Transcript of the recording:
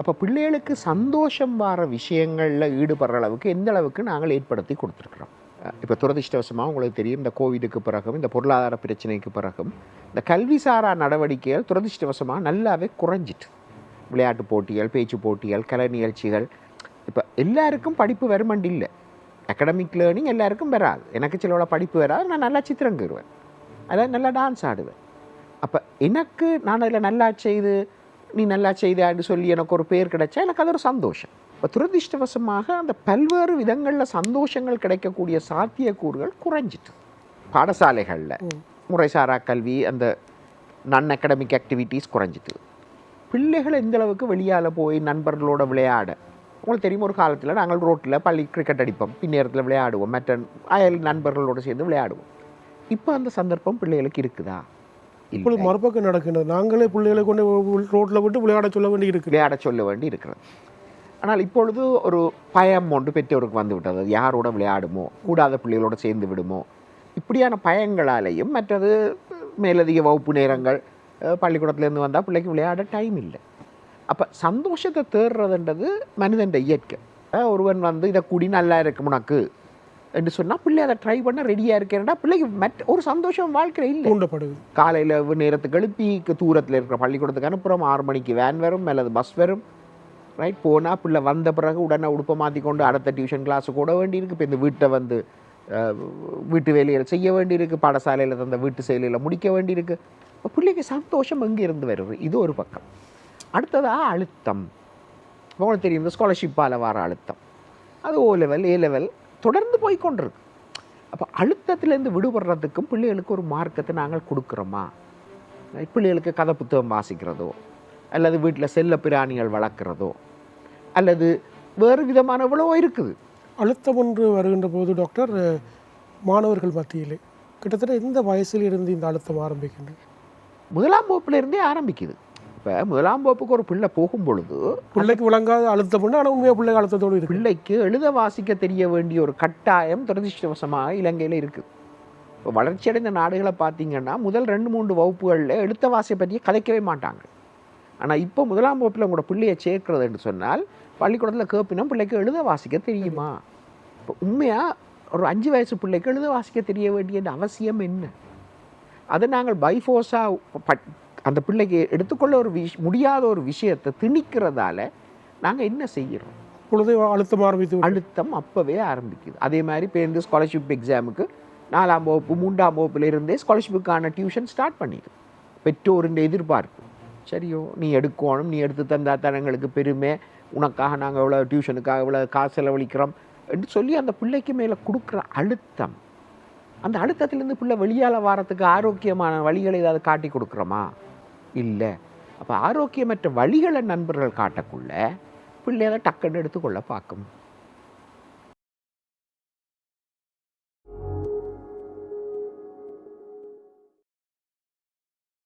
அப்போ பிள்ளைகளுக்கு சந்தோஷம் வர விஷயங்களில் ஈடுபடுற அளவுக்கு எந்த அளவுக்கு நாங்கள் ஏற்படுத்தி கொடுத்துருக்குறோம்? இப்போ துரதிருஷ்டவசமாக உங்களுக்கு தெரியும் இந்த கோவிடுக்கு பிறகும் இந்த பொருளாதார பிரச்சனைக்கு பிறகும் இந்த கல்விசாரா நடவடிக்கைகள் துரதிர்ஷ்டவசமாக நல்லாவே குறைஞ்சிட்டு. விளையாட்டு போட்டிகள் பேச்சு போட்டிகள் கலை நிகழ்ச்சிகள். இப்போ எல்லாருக்கும் படிப்பு வருமண்டு இல்லை. அகடமிக் லேர்னிங் எல்லாருக்கும் வராது. எனக்கு சிலவோட படிப்பு வராது நான் நல்லா சித்திரங்கிடுவேன் அதாவது நல்லா டான்ஸ் ஆடுவேன். அப்போ எனக்கு நான் அதில் நல்லா செய்து நீ நல்லா செய்தான்னு சொல்லி எனக்கு ஒரு பேர் கிடைச்சா எனக்கு அது ஒரு சந்தோஷம். இப்போ துரதிர்ஷ்டவசமாக அந்த பல்வேறு விதங்களில் சந்தோஷங்கள் கிடைக்கக்கூடிய சாத்தியக்கூறுகள் குறைஞ்சிட்டு. பாடசாலைகளில் முறைசாரா கல்வி அந்த நான் அகடமிக் ஆக்டிவிட்டீஸ் குறைஞ்சிட்டு. பிள்ளைகள் எந்த அளவுக்கு வெளியால் போய் நண்பர்களோட விளையாட உங்களுக்கு தெரியும் ஒரு காலத்தில் நாங்கள் ரோட்டில் பள்ளி கிரிக்கெட் அடிப்போம் பின்னேரத்தில் விளையாடுவோம் மற்ற அயல் நண்பர்களோடு சேர்ந்து விளையாடுவோம். இப்போ அந்த சந்தர்ப்பம் பிள்ளைகளுக்கு இருக்குதா? இப்பொழுது மறுபக்கம் நடக்கின்றது. நாங்களே பிள்ளைகளை கொண்டு ரோட்டில் விட்டு விளையாட சொல்ல வேண்டி இருக்கு. விளையாட சொல்ல வேண்டி இருக்கிறது. ஆனால் இப்பொழுது ஒரு பயம் ஒன்று பெற்றோருக்கு வந்து விட்டது. யாரோட விளையாடுமோ கூடாத பிள்ளைகளோட சேர்ந்து விடுமோ? இப்படியான பயங்களாலேயும் மற்றது மேலதிக வகுப்பு நேரங்கள் பள்ளிக்கூடத்துலேருந்து வந்தால் பிள்ளைக்கு விளையாட டைம் இல்லை. அப்போ சந்தோஷத்தை தேடுறதுன்றது மனிதன் இயற்கை. ஒருவன் வந்து இதை குடி நல்லா இருக்கும் உனக்கு. என்று சொன்னால் பிள்ளை அதை ட்ரை பண்ண ரெடியாக இருக்கிறேன்டா பிள்ளைக்கு மற்ற ஒரு சந்தோஷம் வாழ்க்கையில் இல்லை. தூண்டப்படுது. காலையில் நேரத்துக்கு எழுப்பி தூரத்தில் இருக்கிற பள்ளிக்கூடத்துக்கு அனுப்புகிறோம் ஆறு மணிக்கு வேன் வரும் அல்லது பஸ் வரும். ரைட் போனால் பிள்ளை வந்த பிறகு உடனே உடுப்பை மாற்றி கொண்டு அடுத்த டியூஷன் கிளாஸு கூட வேண்டியிருக்கு. இப்போ இந்த வீட்டை வந்து வீட்டு வேலையில் செய்ய வேண்டியிருக்கு. பாடசாலையில் தந்த வீட்டு செயலில் முடிக்க வேண்டியிருக்கு. பிள்ளைக்கு சந்தோஷம் எங்கே இருந்து வருது? இது ஒரு பக்கம். அடுத்ததாக அழுத்தம். உங்களுக்கு தெரியும் இந்த ஸ்காலர்ஷிப்பால் வர அழுத்தம். அது ஓ லெவல் ஏ லெவல் தொடர்ந்து போய் கொண்டிருக்கு. அப்போ அழுத்தத்திலேருந்து விடுபடுறதுக்கும் பிள்ளைகளுக்கு ஒரு மார்க்கத்தை நாங்கள் கொடுக்குறோமா? பிள்ளைகளுக்கு கதை புத்தகம் வாசிக்கிறதோ? அல்லது வீட்டில் செல்ல பிராணிகள் வளர்க்குறதோ? அல்லது வேறு விதமான எவ்வளவோ இருக்குது. அழுத்தம் ஒன்று வருகின்ற போது டாக்டர் மாணவர்கள் மத்தியிலே கிட்டத்தட்ட எந்த வயசில் இருந்து இந்த அழுத்தம் ஆரம்பிக்கின்றது? முதலாம் வகுப்புல இருந்தே ஆரம்பிக்குது. இப்போ முதலாம் வகுப்புக்கு ஒரு பிள்ளை போகும் பொழுது பிள்ளைக்கு விளங்காத அழுத்தம் ஆனால் உண்மையாக பிள்ளை அழுத்தத்தோடு இருக்கு. பிள்ளைக்கு எழுத வாசிக்க தெரிய வேண்டிய ஒரு கட்டாயம் துரதிருஷ்டவசமாக இலங்கையில் இருக்குது இப்போ வளர்ச்சியடைந்த நாடுகளை பார்த்தீங்கன்னா முதல் ரெண்டு மூன்று வகுப்புகளில் எழுத்த வாசியை பற்றி கதைக்கவே மாட்டாங்க. ஆனால் இப்போ முதலாம் வகுப்பில் உங்களோட பிள்ளையை சேர்க்கிறதுன்னு சொன்னால் பள்ளிக்கூடத்தில் கேப்பினா பிள்ளைக்கு எழுத வாசிக்க தெரியுமா? இப்போ உண்மையாக ஒரு அஞ்சு வயசு பிள்ளைக்கு எழுத வாசிக்க தெரிய வேண்டிய அவசியம் என்ன? அதை நாங்கள் பைஃபோர்ஸாக பட் அந்த பிள்ளைக்கு எடுத்துக்கொள்ள ஒரு விஷ் முடியாத ஒரு விஷயத்தை திணிக்கிறதால நாங்கள் என்ன செய்கிறோம்? பொழுதே அழுத்தம் ஆரம்பித்து. அழுத்தம் அப்போவே ஆரம்பிக்குது. அதே மாதிரி இப்போ இந்த ஸ்காலர்ஷிப் எக்ஸாமுக்கு நாலாம் வகுப்பு மூன்றாம் வகுப்புல இருந்தே ஸ்காலர்ஷிப்புக்கான டியூஷன் ஸ்டார்ட் பண்ணிடு பெற்றோரின் எதிர்பார்ப்பு. சரியோ நீ எடுக்கணும் நீ எடுத்து தந்தா தான் எங்களுக்கு பெருமை. உனக்காக நாங்கள் இவ்வளோ டியூஷனுக்காக இவ்வளோ காசு செலவழிக்கிறோம் என்று சொல்லி அந்த பிள்ளைக்கு மேலே கொடுக்குற அழுத்தம். அந்த அழுத்தத்திலேருந்து பிள்ளை வெளியால் வாரத்துக்கு ஆரோக்கியமான வழிகளை ஏதாவது காட்டி கொடுக்குறோமா? இல்லை. அப்போ ஆரோக்கியமற்ற வழிகளை நண்பர்கள் காட்டக்குள்ள பிள்ளைகளை டக்குன்னு எடுத்துக்கொள்ள பார்க்கும்.